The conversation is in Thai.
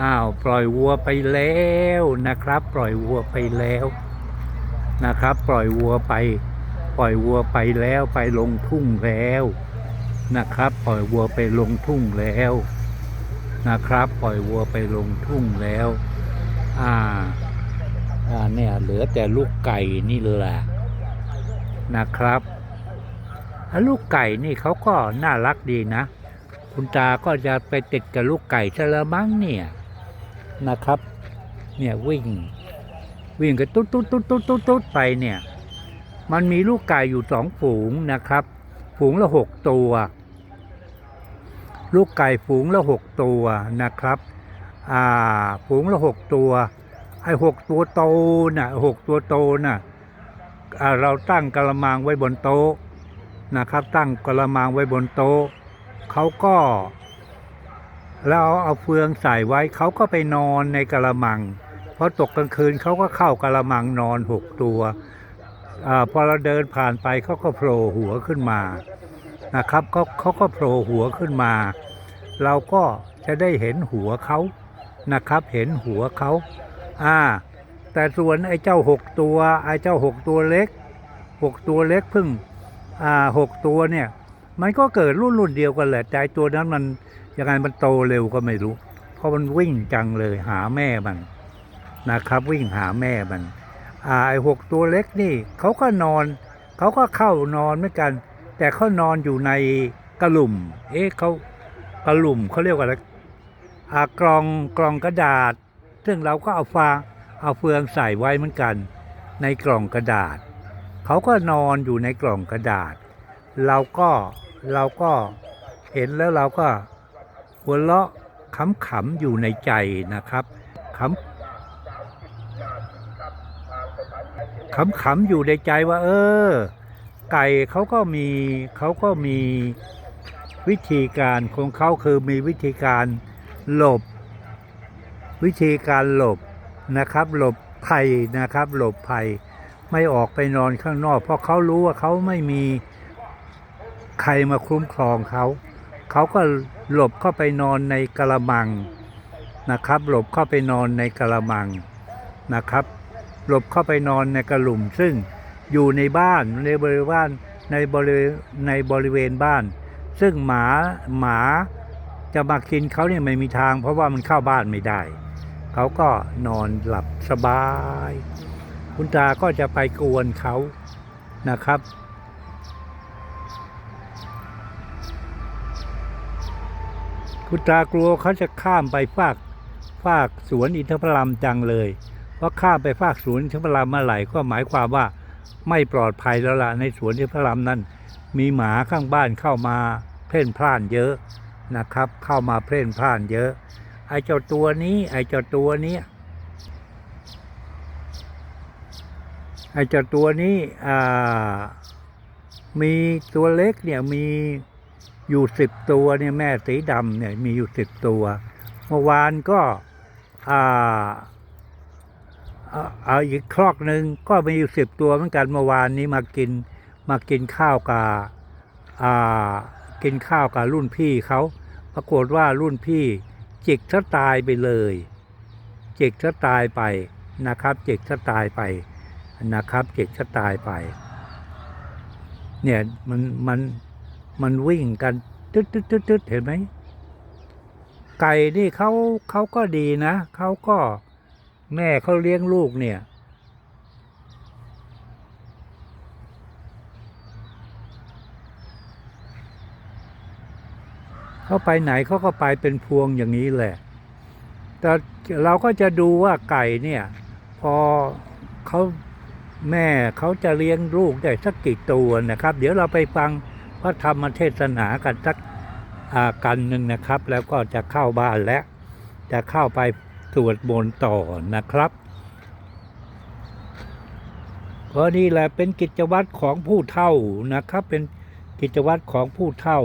อ้าวปล่อยวัวไปแล้วนะครับ ปล่อยวัวไปแล้วนะครับ ปล่อยวัวไป ปล่อยวัวไปแล้วไปลงทุ่งแล้วนะครับ ปล่อยวัวไปลงทุ่งแล้วนะครับ ปล่อยวัวไปลงทุ่งแล้ว อ่าอ่าเนี่ยเหลือแต่ลูกไก่นี่แหละนะครับลูกไก่นี่เขาก็น่ารักดีนะ คุณตาก็จะไปติดกับลูกไก่ซะแล้วมั้งเนี่ย นะครับ เนี่ยวิ่ง วิ่งกันตุ๊ดตุ๊ดตุ๊ดตุ๊ดตุ๊ดตุ๊ดไปเนี่ย มันมีลูกไก่อยู่สองฝูงนะครับ ฝูงละหกตัว ลูกไก่ฝูงละหกตัวนะครับ อ่า ฝูงละหกตัว ไอ้หกตัวโตน่ะหกตัวโตน่ะเราตั้งกระมังไว้บนโต๊ะนะครับ ตั้งกระมังไว้บนโต๊ะเขาก็ เราเอาเฟืองใส่ไว้เขาก็ไปนอนในกระมังพอตกกลางคืนเขาก็เข้ากระมังนอนหกตัวอพอเราเดินผ่านไปเขาก็โผล่หัวขึ้นมานะครับเขาเขาก็โผล่หัวขึ้นมา เราก็จะได้เห็นหัวเขานะครับ เห็นหัวเขาอ่า แต่ส่วนไอ้เจ้าหกตัวไอ้เจ้าหกตัวเล็กหกตัวเล็กเพิ่งอ่าหกตัวเนี่ย มันก็เกิดรุ่นรุ่นเดียวกันแหละแต่ตัวนั้นมัน ยังไงมันโตเร็วก็ไม่รู้ เพราะมันวิ่งจังเลยหาแม่มันนะครับ วิ่งหาแม่มันอ่าไอหกตัวเล็กนี่เขาก็นอนเขาก็เข้านอนเหมือนกัน แต่เขานอนอยู่ในกระหลุมเอ๊ะเขากระหลุมเขาเรียกว่าอะไรอ่ากล่องกล่องกระดาษ ซึ่งเราก็เอาฟางเอาเฟืองใส่ไว้เหมือนกัน ในกล่องกระดาษ เขาก็นอนอยู่ในกล่องกระดาษ เราก็เราก็เห็นแล้วเราก็ หัวเราะขำๆอยู่ในใจนะครับขำขำๆอยู่ในใจว่า เออ ไก่เขาก็มีเขาก็มีวิธีการของเขาคือมีวิธีการหลบ วิธีการหลบนะครับ หลบภัยนะครับ หลบภัยไม่ออกไปนอนข้างนอก เพราะเขารู้ว่าเขาไม่มีใครมาคุ้มครองเขา เขาก็ หลบเข้าไปนอนในกระมังนะครับ หลบเข้าไปนอนในกระมังนะครับ หลบเข้าไปนอนในกระหลุม ซึ่งอยู่ในบ้านในบริเวณในบริในบริเวณบ้าน ซึ่งหมาหมาจะมากินเขาเนี่ยไม่มีทาง เพราะว่ามันเข้าบ้านไม่ได้ เขาก็นอนหลับสบาย คุณตาก็จะไปกวนเขานะครับ คุณตากลัวเขาจะข้ามไปฝากฝากสวนอินทผลัมจังเลย เพราะข้ามไปฝากสวนอินทผลัมเมื่อไหร่ก็หมายความว่าไม่ปลอดภัยแล้วล่ะในสวนอินทผลัมนั้น มีหมาข้างบ้านเข้ามาเพ่นพล่านเยอะนะครับ เข้ามาเพ่นพล่านเยอะ ไอ้เจ้าตัวนี้ ไอ้เจ้าตัวนี้ไอ้เจ้าตัวนี้มีตัวเล็กเนี่ยมี อยู่สิบตัวเนี่ยแม่สีดำเนี่ยมีอยู่สิบตัวเมื่อวานก็อ่าเอาอาอีกครอกหนึ่งก็มีอยู่สิบตัวเหมือนกันเมื่อวานนี้มากินมากินข้าวกับอ่ากินข้าวกับรุ่นพี่เขาปรากฏว่ารุ่นพี่จิกซะตายไปเลยจิกซะตายไปนะครับจิกซะตายไปนะครับจิกซะตายไป เนี่ยมันมัน มันวิ่งกันตึ๊ดตึ๊ดตึ๊ดตึ๊ดเห็นไหมไก่นี่เขาเขาก็ดีนะเขาก็แม่เขาเลี้ยงลูกเนี่ย เขาไปไหนเขาก็ไปเป็นพวงอย่างนี้แหละ แต่เราก็จะดูว่าไก่เนี่ย พอเขาแม่เขาจะเลี้ยงลูกได้สักกี่ตัวนะครับ เดี๋ยวเราไปฟัง พระธรรมเทศนากันสักอากันหนึ่งนะครับ แล้วก็จะเข้าบ้านแล้วจะเข้าไปสวดมนต์ต่อนะครับเพราะนี่แหละเป็นกิจวัตรของผู้เฒ่านะครับ เป็นกิจวัตรของผู้เฒ่า